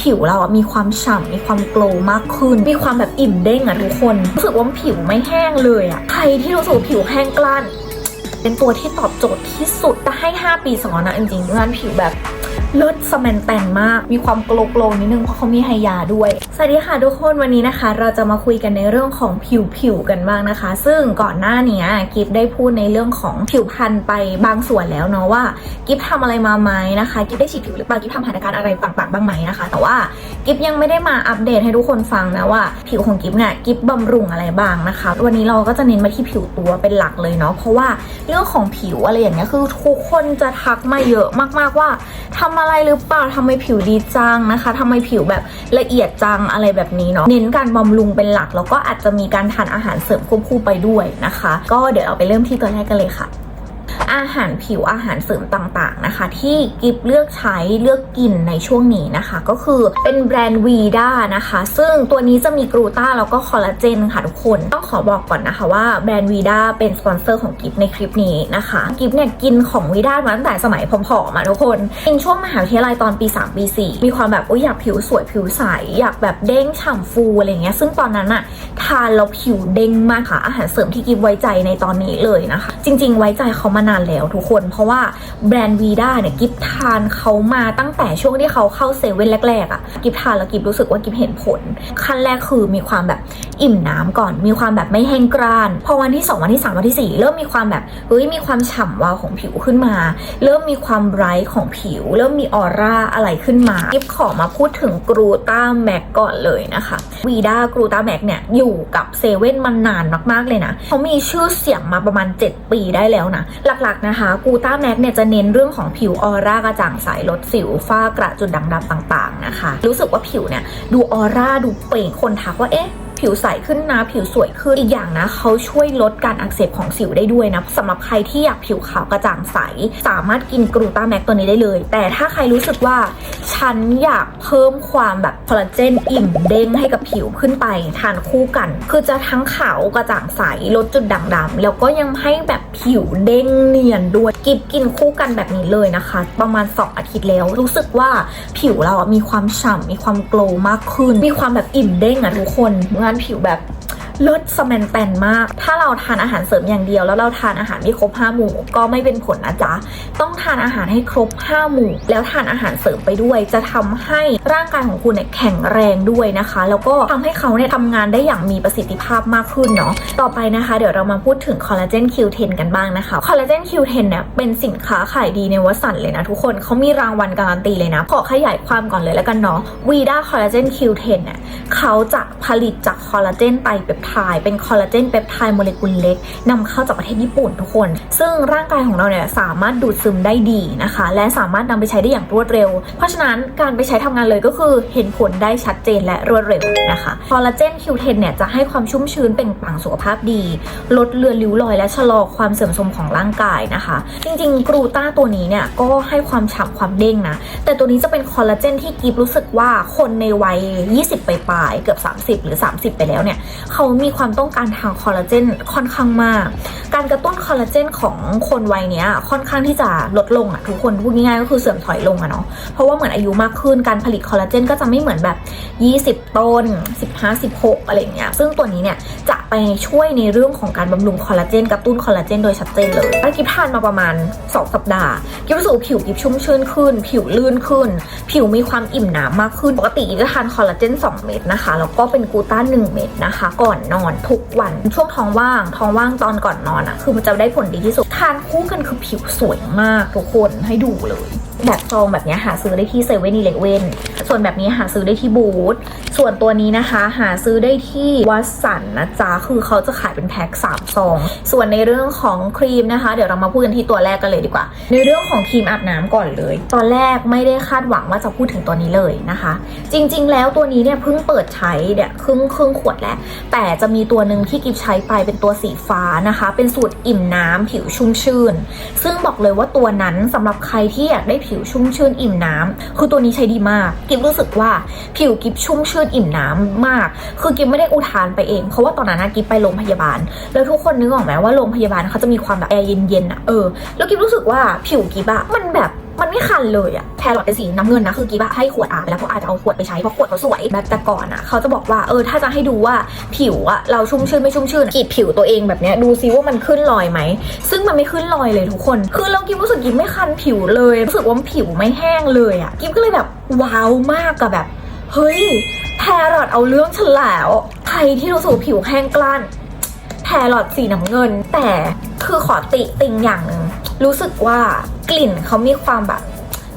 ผิวเราอะมีความฉ่ำมีความโกลว์มากขึ้น มีความแบบอิ่มเด้งอะทุกคน รู้สึกว่าผิวไม่แห้งเลยอะใครที่รู้สึกผิวแห้งกล้านเป็นตัวที่ตอบโจทย์ที่สุดแต่ให้ 5 ปีสอนนะจริงๆงานผิวแบบ เลิศสแมนแตนมาก มีความโกลโกลนิดนึงเพราะเขามีไฮยาด้วย สวัสดีค่ะทุกคนวันนี้นะคะ เราจะมาคุยกันในเรื่องของผิวผิวกันบ้างนะคะ ซึ่งก่อนหน้านี้กิฟได้พูดในเรื่องของผิวพรรณไปบางส่วนแล้วเนาะว่ากิฟทำอะไรมาไหมนะคะกิฟได้ฉีดผิวหรือเปล่ากิฟทำหัตถการอะไรต่างๆบ้างไหมนะคะ แต่ว่ากิฟยังไม่ได้มาอัปเดตให้ทุกคนฟังนะว่า ผิวของกิฟเนี่ยกิฟบำรุงอะไรบ้างนะคะ วันนี้เราก็จะเน้นมาที่ผิวตัวเป็นหลักเลยเนาะเพราะว่าเรื่องของผิวอะไรอย่างเงี้ยคือทุกคนจะทักมาเยอะมากๆว่าทำอะไรหรือเปล่าทำไมผิวดีจังนะคะทำไมผิวแบบละเอียดจังอะไรแบบนี้เนาะเน้นการบำรุงเป็นหลัก แล้วก็อาจจะมีการทานอาหารเสริมควบคู่ไปด้วยนะคะ ก็เดี๋ยวเราไปเริ่มที่ตัวแรกกันเลยค่ะ อาหารผิวอาหารเสริมต่างๆนะคะ ที่กิฟเลือกใช้เลือกกินในช่วงนี้นะคะ ก็คือเป็นแบรนด์วีด้านะคะ ซึ่งตัวนี้จะมีกลูต้าแล้วก็คอลลาเจนค่ะทุกคน ต้องขอบอกก่อนนะคะว่าแบรนด์วีด้าเป็นสปอนเซอร์ของกิฟในคลิปนี้นะคะกิฟเนี่ยกินของวีด้ามาตั้งแต่สมัยผอมๆมาทุกคนกินช่วงมหาวิทยาลัยตอนปี 3 ปี 4 มีความแบบโอ้ยอยากผิวสวยผิวใสอยากแบบเด้งฉ่ำฟูอะไรเงี้ยซึ่งตอนนั้นอะทานแล้วผิวเด้งมากค่ะอาหารเสริมที่กิฟไว้ใจในตอนนี้เลยนะคะ จริง ๆ ไว้ใจเขามานานแล้วทุกคน เพราะว่าแบรนด์วีด้าเนี่ยกิฟทานเขามาตั้งแต่ช่วงที่เขาเข้าเซเว่นแรกๆอะกิฟทานแล้วกิฟรู้สึกว่ากิฟเห็นผล ขั้นแรกคือมีความแบบอิ่มน้ำก่อน มีความแบบไม่แห้งกร้าน พอวันที่ 2 วันที่ 3 วันที่ 4 เริ่มมีความแบบเฮ้ยมีความฉ่ำวาวของผิวขึ้นมา เริ่มมีความไบรท์ของผิว เริ่มมีออร่าอะไรขึ้นมากิฟขอมาพูดถึงกรูต้าแม็กก่อนเลยนะคะวีด้ากรูตาแม็กเนี่ยอยู่กับเซเว่นมานานมากๆเลยนะเขามีชื่อเสียงมาประมาณ 7 ปีได้แล้วนะหลักๆนะคะกรูตาแม็กเนี่ยจะเน้นเรื่องของผิวออร่ากระจ่างใสลดสิวฝ้ากระจุดด่างดำต่างๆนะคะ รู้สึกว่าผิวเนี่ยดูออร่าดูเปล่งคนทักว่าเอ๊ะผิวใสขึ้นนะ ผิวสวยขึ้นอีกอย่างนะ เขาช่วยลดการอักเสบของสิวได้ด้วยนะสำหรับใครที่อยากผิวขาวกระจ่างใส สามารถกินกรูตาแม็กตัวนี้ได้เลย แต่ถ้าใครรู้สึกว่า ฉันอยากเพิ่มความแบบคอลลาเจนอิ่มเด้งให้กับผิวขึ้นไปทานคู่กัน คือจะทั้งขาวกระจ่างใสลดจุดด่างดำแล้วก็ยังให้แบบผิวเด้งเนียนด้วยกิบกินคู่กันแบบนี้เลยนะคะ ประมาณ 2 อาทิตย์แล้ว รู้สึกว่าผิวเราอะมีความฉ่ำมีความโกลมากขึ้น มีความแบบอิ่มเด้งอะทุกคนงานผิวแบบ เลิศสแมนแตนมาก ถ้าเราทานอาหารเสริมอย่างเดียว แล้วเราทานอาหารไม่ครบ5หมู่ก็ไม่เป็นผลนะจ๊ะ ต้องทานอาหารให้ครบ5หมู่ แล้วทานอาหารเสริมไปด้วย จะทำให้ร่างกายของคุณเนี่ยแข็งแรงด้วยนะคะ แล้วก็ทำให้เขาเนี่ยทำงานได้อย่างมีประสิทธิภาพมากขึ้นเนาะ ต่อไปนะคะ เดี๋ยวเรามาพูดถึงคอลลาเจน Q10 กันบ้างนะคะ คอลลาเจน Q10 เนี่ยเป็นสินค้าขายดีในวัสันเลยนะทุกคน เขามีรางวัลการันตีเลยนะ ขอขยายความก่อนเลยแล้วกันเนาะวีด้าคอลลาเจน Q10 เนี่ยเขาจะผลิตจากคอลลาเจนไตเปปไทด์เป็นคอลลาเจนเปปไทด์โมเลกุลเล็กนำเข้าจากประเทศญี่ปุ่นทุกคน ซึ่งร่างกายของเราเนี่ยสามารถดูดซึมได้ดีนะคะ และสามารถนำไปใช้ได้อย่างรวดเร็ว เพราะฉะนั้นการไปใช้ทำงานเลยก็คือเห็นผลได้ชัดเจนและรวดเร็วนะคะคอลลาเจน Q10 เนี่ยจะให้ความชุ่มชื้นเป็นปลังสุขภาพดี ลดเลือนริ้วรอย และชะลอความเสื่อมโทรมของร่างกายนะคะ จริงๆ กรูต้าตัวนี้เนี่ยก็ให้ความฉ่ำความเด้งนะ แต่ตัวนี้จะเป็นคอลลาเจนที่กีบรู้สึกว่าคนในวัย 20 ไปปลายเกือบ 30 หรือ 30 ไปแล้วเนี่ยเขามีความต้องการทางคอลลาเจนค่อนข้างมาก การกระตุ้นคอลลาเจนของคนวัยเนี้ยค่อนข้างที่จะลดลงอะทุกคนพูดง่ายๆก็คือเสื่อมถอยลงอะเนาะเพราะว่าเหมือนอายุมากขึ้นการผลิตคอลลาเจนก็จะไม่เหมือนแบบ 20 ต้น 15 16 อะไรอย่างเงี้ยซึ่งตัวนี้เนี่ยจะไปช่วยในเรื่องของการบำรุงคอลลาเจนกระตุ้นคอลลาเจนโดยชัดเจนเลยถ้ากิฟทานมาประมาณ 2 สัปดาห์กิฟรู้สึกว่ผิวกิฟชุ่มชื้นขึ้น ผิวลื่นขึ้น ผิวมีความอิ่มหนามากขึ้นปกติกิฟจะทานคอลลาเจน2 เม็ดนะคะแล้วก็เป็นกูต้า1เม็ดนะคะ ก่อนนอน ทุกวันช่วงท้องว่างท้องว่างตอนก่อนนอนอะคือมันจะได้ผลดีที่สุดทานคู่กันคือผิวสวยมากทุกคนให้ดูเลย แบบซองแบบนี้หาซื้อได้ที่เซเว่นอีเลเว่นส่วนแบบนี้หาซื้อได้ที่บูธส่วนตัวนี้นะคะ หาซื้อได้ที่วัดสันนะจ๊ะคือเขาจะขายเป็นแพ็ค3ซองส่วนในเรื่องของครีมนะคะ เดี๋ยวเรามาพูดกันที่ตัวแรกกันเลยดีกว่า ในเรื่องของครีมอาบน้ำก่อนเลย ตอนแรกไม่ได้คาดหวังว่าจะพูดถึงตัวนี้เลยนะคะ จริง ๆ แล้วตัวนี้เนี่ยเพิ่งเปิดใช้เนี่ยครึ่งครึ่งขวดแล้ว แต่จะมีตัวหนึ่งที่กิฟใช้ไปเป็นตัวสีฟ้านะคะ เป็นสูตรอิ่มน้ำผิวชุ่มชื่น ซึ่งบอกเลยว่าตัวนั้นสำหรับใครที่อยากได้ผิวชุ่มชื่นอิ่มน้ำคือตัวนี้ใช้ดีมาก กิฟรู้สึกว่าผิวกิฟชุ่มชื่นอิ่มน้ำมาก คือกิฟไม่ได้อุทานไปเอง เพราะว่าตอนนั้นกิฟไปโรงพยาบาล แล้วทุกคนนึกออกไหมว่าโรงพยาบาลเขาจะมีความแบบแอร์เย็นๆอะเออ แล้วกิฟรู้สึกว่าผิวกิฟอะมันแบบ มันไม่คันเลยอะแครอทเป็นสีน้ำเงินนะคือกีบอะให้ขวดอาบไปแล้วเพราะอาจจะเอาขวดไปใช้เพราะขวดเขาสวยแบบแต่ก่อนอะเขาจะบอกว่าเออถ้าจะให้ดูว่าผิวอะเราชุ่มชื้นไม่ชุ่มชื้นกรีดผิวตัวเองแบบเนี้ยดูซิว่ามันขึ้นรอยไหมซึ่งมันไม่ขึ้นรอยเลยทุกคน คือเรากิฟรู้สึกกิฟไม่คันผิวเลยรู้สึกว่าผิวไม่แห้งเลยอะกิฟก็เลยแบบว้าวมากกับแบบเฮ้ยแพรอทเอาเรื่องฉันแล้วใครที่รู้สึกผิวแห้งกล้านแพรอทสีน้ำเงิน แต่คือขอติติงอย่างหนึ่ง รู้สึกว่ากลิ่นเขามีความแบบ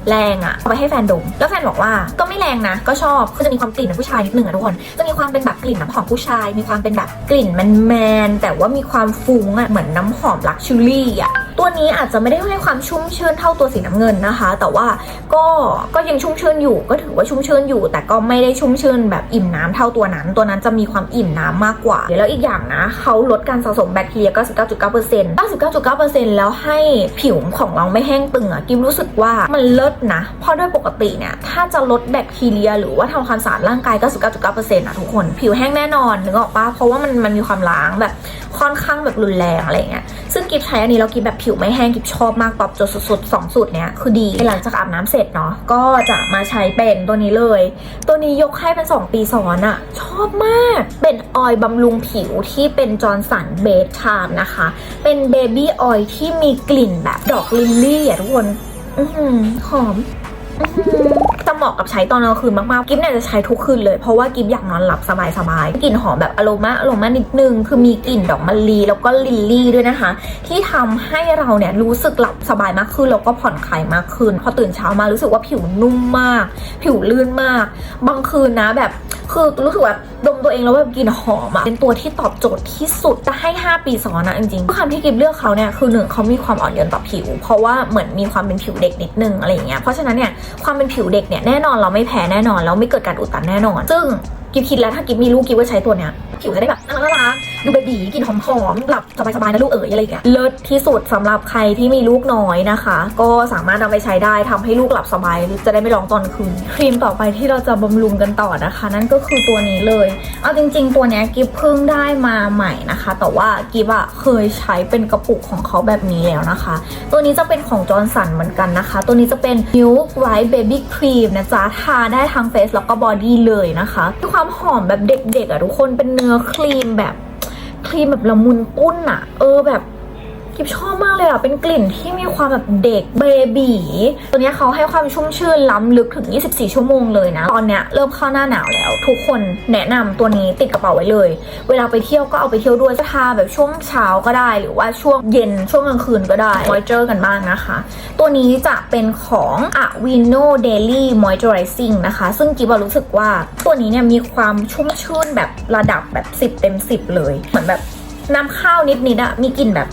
แรงอะเอาไปให้แฟนดม แล้วแฟนบอกว่าก็ไม่แรงนะ ก็ชอบคือจะมีความกลิ่นของผู้ชายนิดหนึ่งอะทุกคน จะมีความเป็นแบบกลิ่นน้ำหอมผู้ชาย มีความเป็นแบบกลิ่นแมนแมนแต่ว่ามีความฟุ้งอะเหมือนน้ำหอมลักชูรี่อะตัวนี้อาจจะไม่ได้ให้ความชุ่มชื่นเท่าตัวสีน้ำเงินนะคะ แต่ว่าก็ก็ยังชุ่มชื่นอยู่ ก็ถือว่าชุ่มชื่นอยู่ แต่ก็ไม่ได้ชุ่มชื่นแบบอิ่มน้ำเท่าตัวนั้น ตัวนั้นจะมีความอิ่มน้ำมากกว่าแล้วอีกอย่างนะเขาลดการสะสมแบคทีเรีย 99.9% 99.9%แล้วให้ผิวของเราไม่แห้งตึงอะกิมรู้สึกว่ามันเลิศนะ เพราะโดยปกติเนี่ย ถ้าจะลดแบคทีเรีย หรือว่าทำความสะอาดร่างกาย99.9%อะทุกคน ผิวแห้งแน่นอนนึกออกปะเพราะว่ามันมันมีความล้างแบบค่อนข้างแบบรุนแรงอะไรเงี้ย ซึ่งกิฟใช้อันนี้แล้วกิฟแบบผิวไม่แห้งกิฟชอบมากตอบโจทย์สุดๆสองสูตรเนี้ยคือดีหลังจากอาบน้ำเสร็จเนาะก็จะมาใช้เป็นตัวนี้เลย ตัวนี้ยกให้เป็น 2 ปีซ้อนอะชอบมากเป็นออยล์บำรุงผิวที่เป็นจอร์นสันเบสชามนะคะ เป็นเบบี้ออยล์ที่มีกลิ่นแบบดอกลิลลี่อะทุกคน อือหอม อือ เหมาะกับใช้ตอนกลางคืนมากๆ กิฟเนี่ยจะใช้ทุกคืนเลย เพราะว่ากิฟอยากนอนหลับสบายๆ กลิ่นหอมแบบอโรมาอโรมานิดนึง คือมีกลิ่นดอกมะลิแล้วก็ลิลลี่ด้วยนะคะ ที่ทำให้เราเนี่ยรู้สึกหลับสบายมากขึ้นแล้วก็ผ่อนคลายมากขึ้น พอตื่นเช้ามารู้สึกว่าผิวนุ่มมาก ผิวลื่นมาก บางคืนนะแบบคือรู้สึกแบบดมตัวเองแล้วแบบกลิ่นหอมอะเป็นตัวที่ตอบโจทย์ที่สุดจะให้ 5 ปีซ้อนนะจริงๆความที่กิฟเลือกเขาเนี่ยคือหนึ่งเขามีความอ่อนโยนต่อผิว เพราะว่าเหมือนมีความเป็นผิวเด็กนิดนึงอะไรอย่างเงี้ยเพราะฉะนั้นเนี่ยความเป็นผิวเด็กเนี่ยแน่นอนเราไม่แพ้แน่นอนแล้วไม่เกิดการอุดตันแน่นอน ซึ่งกิฟคิดแล้วถ้ากิฟมีลูกกิฟว่าใช้ตัวเนี้ยผิวจะได้แบบน่ารัก ดูเบบีกินหอมๆหลับสบายๆนะลูกเอ๋ยอะไรอย่างเงี้ยเลิศที่สุดสำหรับใครที่มีลูกน้อยนะคะ ก็สามารถนำไปใช้ได้ทำให้ลูกหลับสบายจะได้ไม่ร้องตอนคืนครีมต่อไปที่เราจะบำรุงกันต่อนะคะ นั่นก็คือตัวนี้เลยเอาจริง ๆ ตัวนี้กิฟเพิ่งได้มาใหม่นะคะ แต่ว่ากิฟอะเคยใช้เป็นกระปุกของเขาแบบนี้แล้วนะคะ ตัวนี้จะเป็นของจอร์นสันเหมือนกันนะคะ ตัวนี้จะเป็น Milk White Baby Cream นะจ๊ะทาได้ทั้งเฟซแล้วก็บอดี้เลยนะคะความหอมแบบเด็กๆอะทุกคนเป็นเนื้อครีมแบบ ครีมแบบละมุนปุ้นอะเออแบบ กิฟชอบมากเลยอะ เป็นกลิ่นที่มีความแบบเด็กเบบีตัวนี้เขาให้ความชุ่มชื่นล้ำลึกถึง 24 ชั่วโมงเลยนะ ตอนเนี้ยเริ่มเข้าหน้าหนาวแล้ว ทุกคนแนะนำตัวนี้ติดกระเป๋าไว้เลย เวลาไปเที่ยวก็เอาไปเที่ยวด้วยจะทาแบบช่วงเช้าก็ได้ หรือว่าช่วงเย็นช่วงกลางคืนก็ได้มอยเจอร์กันบ้างนะคะ ตัวนี้จะเป็นของ Avino Daily Moisturizing นะคะ ซึ่งกิบรู้สึกว่าตัวนี้เนี่ยมีความชุ่มชื่นแบบระดับแบบ 10 เต็ม 10 เลย เหมือนแบบน้ำข้าวนิดๆอะมีกลิ่นแบบ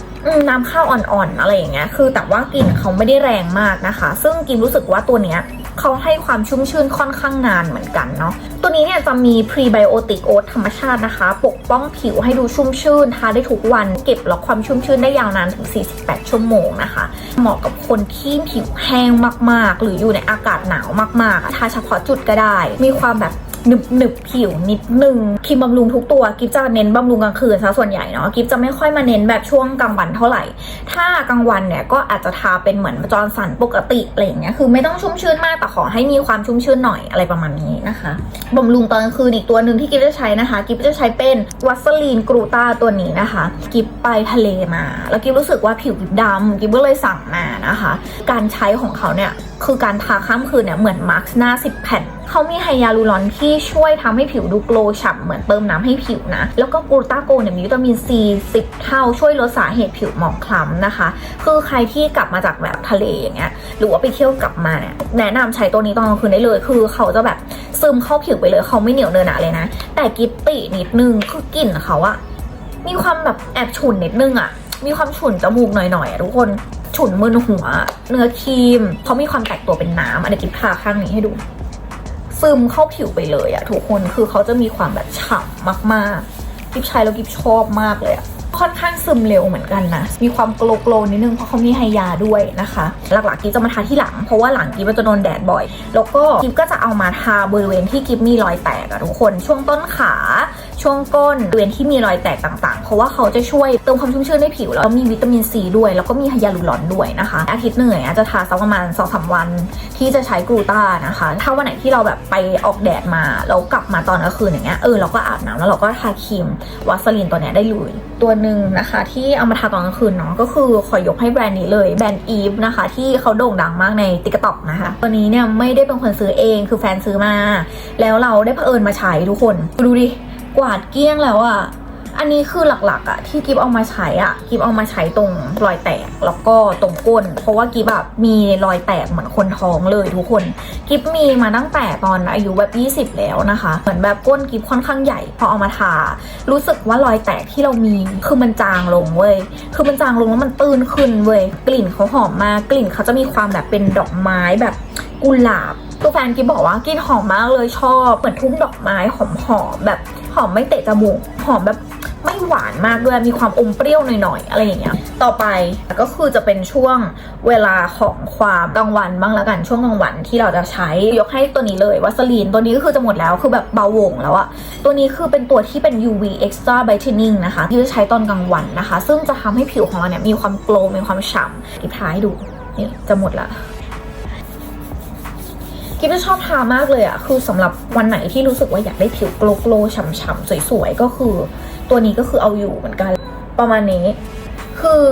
น้ำข้าวอ่อนๆอะไรอย่างเงี้ย คือแต่ว่ากลิ่นเขาไม่ได้แรงมากนะคะ ซึ่งกิมรู้สึกว่าตัวเนี้ยเขาให้ความชุ่มชื่นค่อนข้างนานเหมือนกันเนาะ ตัวนี้เนี่ยจะมีพรีไบโอติกโอ๊ตธรรมชาตินะคะ ปกป้องผิวให้ดูชุ่มชื่น ทาได้ทุกวัน เก็บล็อกความชุ่มชื่นได้ยาวนานถึง 48 ชั่วโมงนะคะ เหมาะกับคนที่ผิวแห้งมากๆ หรืออยู่ในอากาศหนาวมากๆ ทาเฉพาะจุดก็ได้ มีความแบบ หนึบหนึบผิวนิดนึงครีมบำรุงทุกตัวกิฟจะเน้นบำรุงกลางคืนซะส่วนใหญ่เนาะกิฟจะไม่ค่อยมาเน้นแบบช่วงกลางวันเท่าไหร่ ถ้ากลางวันเนี่ยก็อาจจะทาเป็นเหมือนจอร์นสันปกติอะไรอย่างเงี้ยคือไม่ต้องชุ่มชื้นมากแต่ขอให้มีความชุ่มชื้นหน่อยอะไรประมาณนี้นะคะบำรุงตอนกลางคืนอีกตัวหนึ่งที่กิฟจะใช้นะคะ กิฟจะใช้เป็นวัสลีนกรูตาตัวนี้นะคะ กิฟไปทะเลมา แล้วกิฟรู้สึกว่าผิวกิฟดำกิฟก็เลยสั่งมานะคะ การใช้ของเขาเนี่ยคือการทาข้ามคืนเนี่ยเหมือนมาร์กหน้า 10 แผ่น เขามีไฮยาลูรอนที่ช่วยทำให้ผิวดูโกลฉ่ำเหมือนเติมน้ำให้ผิวนะ แล้วก็กลูตาโกเนี่ยมีวิตามินซี10 เท่าช่วยลดสาเหตุผิวหมองคล้ำนะคะ คือใครที่กลับมาจากแบบทะเลอย่างเงี้ยหรือว่าไปเที่ยวกลับมาเนี่ยแนะนำใช้ตัวนี้ตอนกลางคืนได้เลย คือเขาจะแบบซึมเข้าผิวไปเลยเขาไม่เหนียวเนินหนาเลยนะ แต่กิตตินิดนึงคือกลิ่นเขาอะมีความแบบแอบฉุนนิดนึงอะมีความฉุนจมูกหน่อยๆอะทุกคนฉุนมึนหัว เนื้อครีมเขามีความแตกตัวเป็นน้ำอันนี้กิฟทาข้างนี้ให้ดู ซึมเข้าผิวไปเลยอะทุกคนคือเขาจะมีความแบบฉ่ำมากๆ กิฟใช้แล้วกิฟชอบมากเลยอะค่อนข้างซึมเร็วเหมือนกันนะ มีความโกลโกลนิดนึงเพราะเขามีไฮยาด้วยนะคะ หลักๆกิฟจะมาทาที่หลัง เพราะว่าหลังกิฟมันจะโดนแดดบ่อย แล้วก็กิฟก็จะเอามาทาบริเวณที่กิฟมีรอยแตกอะทุกคน ช่วงต้นขา ช่วงก้นบริเวณที่มีรอยแตกต่างๆ เพราะว่าเขาจะช่วยเติมความชุ่มชื้นให้ผิวแล้วมีวิตามินซีด้วย แล้วก็มีไฮยาลูรอนด้วยนะคะ อาทิตย์หนึ่งเนี่ยจะทาสักประมาณ2องสาวัน ที่จะใช้กลูต้านะคะ ถ้าวันไหนที่เราแบบไปออกแดดมาแล้วกลับมาตอนกลางคืนอย่างเงี้ยเออเราก็อาบน้ำแล้วเราก็ทาครีมวัสลินตัวเนี้ยได้เลยตัวหนึ่งนะคะ ที่เอามาทาตอนกลางคืนเนาะก็คือขอยกให้แบรนด์นี้เลยแบรนด์อีฟนะคะ ที่เขาโด่งดังมากในติ๊กต็อกนะคะ ตัวนี้เนี่ยไม่ได้เป็นคนซื้อเองคือแฟนซื้อมา แล้วเราได้เผอิญมาใช้ทุกคนดูดิ กวาดเกลี้ยงแล้วอะอันนี้คือหลักๆอะที่กิฟเอามาใช้อะกิฟเอามาใช้ตรงรอยแตกแล้วก็ตรงก้น เพราะว่ากิฟแบบมีรอยแตกเหมือนคนท้องเลยทุกคน กิฟมีมาตั้งแต่ตอนอายุแบบ20 แล้วนะคะ เหมือนแบบก้นกิฟค่อนข้างใหญ่พอเอามาทา รู้สึกว่ารอยแตกที่เรามีคือมันจางลงเว้ย คือมันจางลงแล้วมันตื้นขึ้นเว้ย กลิ่นเขาหอมมาก กลิ่นเขาจะมีความแบบเป็นดอกไม้แบบกุหลาบตัวแฟนกิฟบอกว่ากลิ่นหอมมากเลยชอบเหมือนทุ่งดอกไม้หอมๆแบบ หอมไม่เตะจมูก หอมแบบไม่หวานมากด้วย มีความอมเปรี้ยวหน่อยๆ อะไรอย่างเงี้ย ต่อไปก็คือจะเป็นช่วงเวลาของความกลางวันบ้างแล้วกัน ช่วงกลางวันที่เราจะใช้ยกให้ตัวนี้เลยวัสลีนตัวนี้ก็คือจะหมดแล้วคือแบบเบาหวงแล้วอะตัวนี้คือเป็นตัวที่เป็น UV Extra Brightening นะคะที่จะใช้ตอนกลางวันนะคะ ซึ่งจะทำให้ผิวของเราเนี่ยมีความโกลมีความฉ่ำอีกท้ายดูนี่จะหมดละ กิฟจะชอบทามากเลยอะคือสำหรับวันไหนที่รู้สึกว่าอยากได้ผิวโกลโกลฉ่ำๆสวยๆก็คือ ตัวนี้ก็คือเอาอยู่เหมือนกัน ประมาณนี้ คือ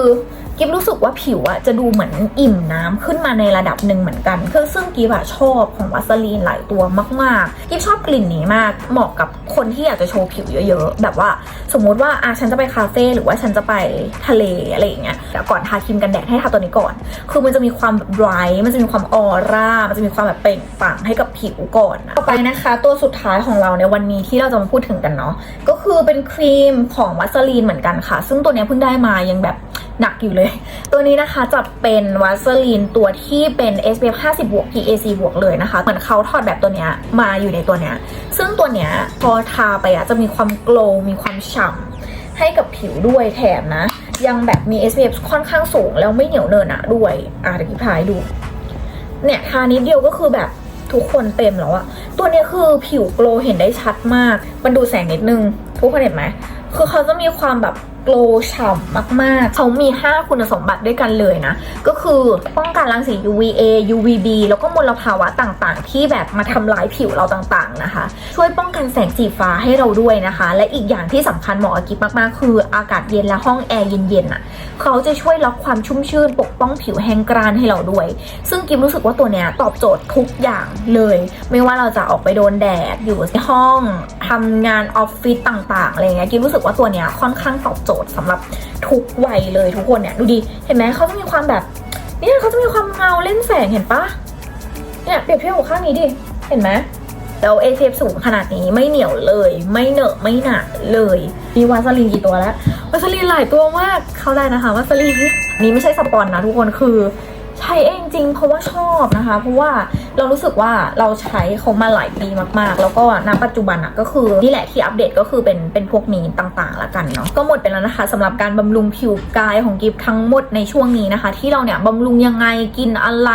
กิฟรู้สึกว่าผิวอะจะดูเหมือนอิ่มน้ำขึ้นมาในระดับหนึ่งเหมือนกันคือซึ่งกิฟอะชอบของวัสลีนหลายตัวมากๆกิฟชอบกลิ่นนี้มาก เหมาะกับคนที่อยากจะโชว์ผิวเยอะๆ แบบว่าสมมุติว่าอะฉันจะไปคาเฟ่หรือว่าฉันจะไปทะเลอะไรอย่างเงี้ยแต่ก่อนทาครีมกันแดดให้ทาตัวนี้ก่อน คือมันจะมีความแบบไบรท์มันจะมีความออร่า มันจะมีความแบบเปล่งปลั่งให้กับผิวก่อนต่อไปนะคะ ตัวสุดท้ายของเราในวันนี้ที่เราจะมาพูดถึงกันเนาะก็คือเป็นครีมของวัสลีนเหมือนกันค่ะ ซึ่งตัวนี้เพิ่งได้มายังแบบ หนักอยู่เลย ตัวนี้นะคะจะเป็นวัสลีนตัวที่เป็น SPF 50บวก PAC บวกเลยนะคะ เหมือนเขาทอดแบบตัวเนี้ยมาอยู่ในตัวเนี้ย ซึ่งตัวเนี้ยพอทาไปอะจะมีความโกลมีความฉ่ำให้กับผิวด้วยแถมนะ ยังแบบมี SPF ค่อนข้างสูง แล้วไม่เหนียวเนินอะด้วย อะเดี๋ยวพี่พายดู เนี่ยทานิดเดียวก็คือแบบทุกคนเต็มแล้วอะตัวเนี้ยคือผิวโกลเห็นได้ชัดมาก มันดูแสงนิดนึง ทุกคนเห็นไหม คือเขาจะมีความแบบโกลฉ่ำมากๆ เขามี 5 คุณสมบัติด้วยกันเลยนะ ก็คือป้องกันรังสี UVA UVB แล้วก็มลภาวะต่างๆ ที่แบบมาทำลายผิวเราต่างๆนะคะ ช่วยป้องกันแสงสีฟ้าให้เราด้วยนะคะ และอีกอย่างที่สำคัญเหมาะกับกิฟมากๆ คืออากาศเย็นและห้องแอร์เย็นๆอะเขาจะช่วยล็อกความชุ่มชื่น ปกป้องผิวแห้งกร้านให้เราด้วย ซึ่งกิฟรู้สึกว่าตัวเนี้ยตอบโจทย์ทุกอย่างเลย ไม่ว่าเราจะออกไปโดนแดดอยู่ในห้องทำงานออฟฟิศต่างๆอะไรเงี้ยกิฟรู้สึกว่าตัวเนี้ยค่อนข้างตอบโจทย์สำหรับทุกวัยเลยทุกคนเนี่ยดูดิเห็นไหมเขาจะมีความแบบเนี่ยเขาจะมีความเงาเล่นแสงเห็นปะเนี่ยเปรียบเทียบกับข้างนี้ดิเห็นไหมแล้ว ACF สูงขนาดนี้ไม่เหนียวเลย ไม่เหนอะไม่หนาเลย มีวาสลีนกี่ตัวแล้ววาสลีนหลายตัวมากเข้าได้นะคะวาสลีนนี่ไม่ใช่สปอนนะทุกคนคือ ใช้เองจริงเพราะว่าชอบนะคะ เพราะว่าเรารู้สึกว่าเราใช้เขามาหลายปีมากๆ แล้วก็ณปัจจุบันอะก็คือนี่แหละที่อัปเดตก็คือเป็นเป็นพวกนี้ต่างๆละกันเนาะก็หมดไปแล้วนะคะสำหรับการบำรุงผิวกายของกิฟทั้งหมดในช่วงนี้นะคะ ที่เราเนี่ยบำรุงยังไงกินอะไร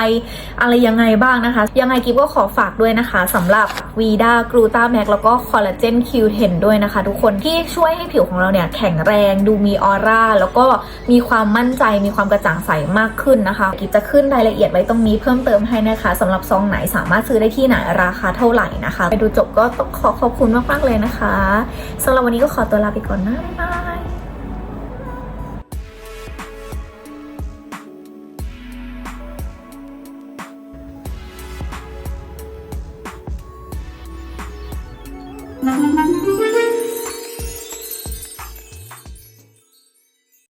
อะไรยังไงบ้างนะคะ ยังไงกิฟก็ขอฝากด้วยนะคะสำหรับวีดากรูตาแม็กแล้วก็คอลลาเจนคิวเทนด้วยนะคะ ทุกคนที่ช่วยให้ผิวของเราเนี่ยแข็งแรงดูมีออร่าแล้วก็มีความมั่นใจมีความกระจ่างใสมากขึ้นนะคะกิฟจะขึ้นรายละเอียดไว้ตรงนี้เพิ่มเติมให้นะคะสำหรับซองไหนสามารถซื้อได้ที่ไหนราคาเท่าไหร่นะคะ ไปดูจบก็ต้องขอขอบคุณมากๆเลยนะคะสำหรับวันนี้ก็ขอตัวลาไปก่อนนะ